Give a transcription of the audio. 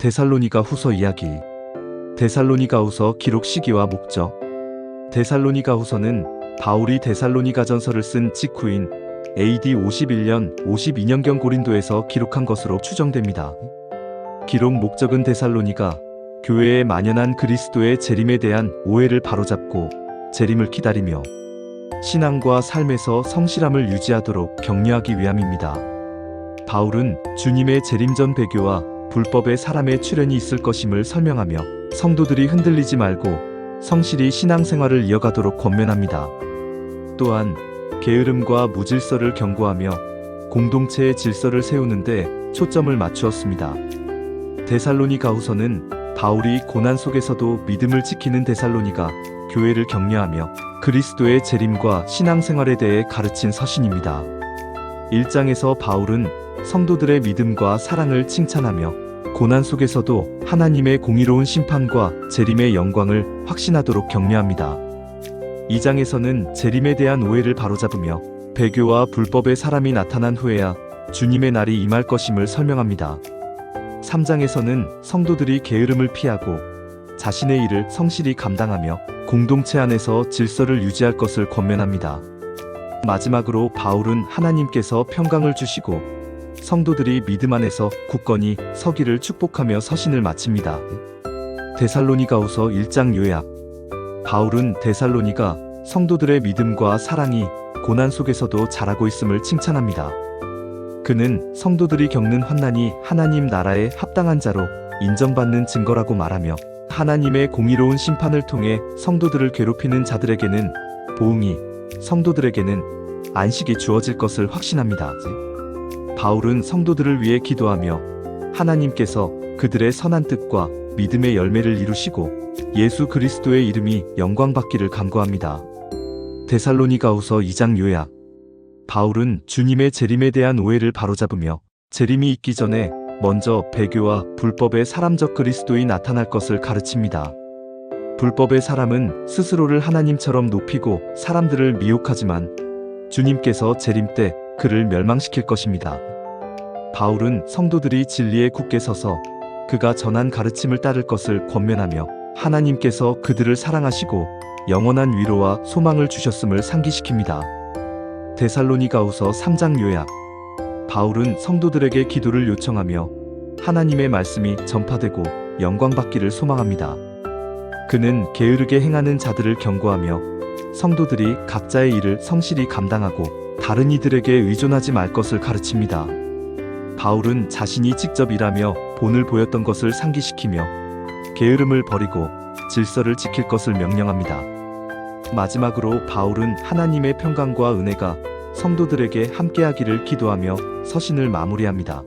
데살로니가 후서 이야기 데살로니가 후서 기록 시기와 목적 데살로니가 후서는 바울이 데살로니가 전서를 쓴 직후인 AD 51년 52년경 고린도에서 기록한 것으로 추정됩니다. 기록 목적은 데살로니가 교회에 만연한 그리스도의 재림에 대한 오해를 바로잡고 재림을 기다리며 신앙과 삶에서 성실함을 유지하도록 격려하기 위함입니다. 바울은 주님의 재림 전 배교와 불법의 사람의 출현이 있을 것임을 설명하며 성도들이 흔들리지 말고 성실히 신앙생활을 이어가도록 권면합니다. 또한 게으름과 무질서를 경고하며 공동체의 질서를 세우는데 초점을 맞추었습니다. 데살로니가 후서는 바울이 고난 속에서도 믿음을 지키는 데살로니가 교회를 격려하며 그리스도의 재림과 신앙생활에 대해 가르친 서신입니다. 1장에서 바울은 성도들의 믿음과 사랑을 칭찬하며 고난 속에서도 하나님의 공의로운 심판과 재림의 영광을 확신하도록 격려합니다. 2장에서는 재림에 대한 오해를 바로잡으며 배교와 불법의 사람이 나타난 후에야 주님의 날이 임할 것임을 설명합니다. 3장에서는 성도들이 게으름을 피하고 자신의 일을 성실히 감당하며 공동체 안에서 질서를 유지할 것을 권면합니다. 마지막으로 바울은 하나님께서 평강을 주시고 성도들이 믿음 안에서 굳건히 서기를 축복하며 서신을 마칩니다. 데살로니가후서 1장 요약 바울은 데살로니가 성도들의 믿음과 사랑이 고난 속에서도 자라고 있음을 칭찬합니다. 그는 성도들이 겪는 환난이 하나님 나라에 합당한 자로 인정받는 증거라고 말하며 하나님의 공의로운 심판을 통해 성도들을 괴롭히는 자들에게는 보응이, 성도들에게는 안식이 주어질 것을 확신합니다. 바울은 성도들을 위해 기도하며 하나님께서 그들의 선한 뜻과 믿음의 열매를 이루시고 예수 그리스도의 이름이 영광받기를 간구합니다. 데살로니가후서 2장 요약 바울은 주님의 재림에 대한 오해를 바로잡으며 재림이 있기 전에 먼저 배교와 불법의 사람적 그리스도이 나타날 것을 가르칩니다. 불법의 사람은 스스로를 하나님처럼 높이고 사람들을 미혹하지만 주님께서 재림 때 그를 멸망시킬 것입니다. 바울은 성도들이 진리에 굳게 서서 그가 전한 가르침을 따를 것을 권면하며 하나님께서 그들을 사랑하시고 영원한 위로와 소망을 주셨음을 상기시킵니다. 데살로니가후서 3장 요약 바울은 성도들에게 기도를 요청하며 하나님의 말씀이 전파되고 영광받기를 소망합니다. 그는 게으르게 행하는 자들을 경고하며 성도들이 각자의 일을 성실히 감당하고 다른 이들에게 의존하지 말 것을 가르칩니다. 바울은 자신이 직접 일하며 본을 보였던 것을 상기시키며 게으름을 버리고 질서를 지킬 것을 명령합니다. 마지막으로 바울은 하나님의 평강과 은혜가 성도들에게 함께하기를 기도하며 서신을 마무리합니다.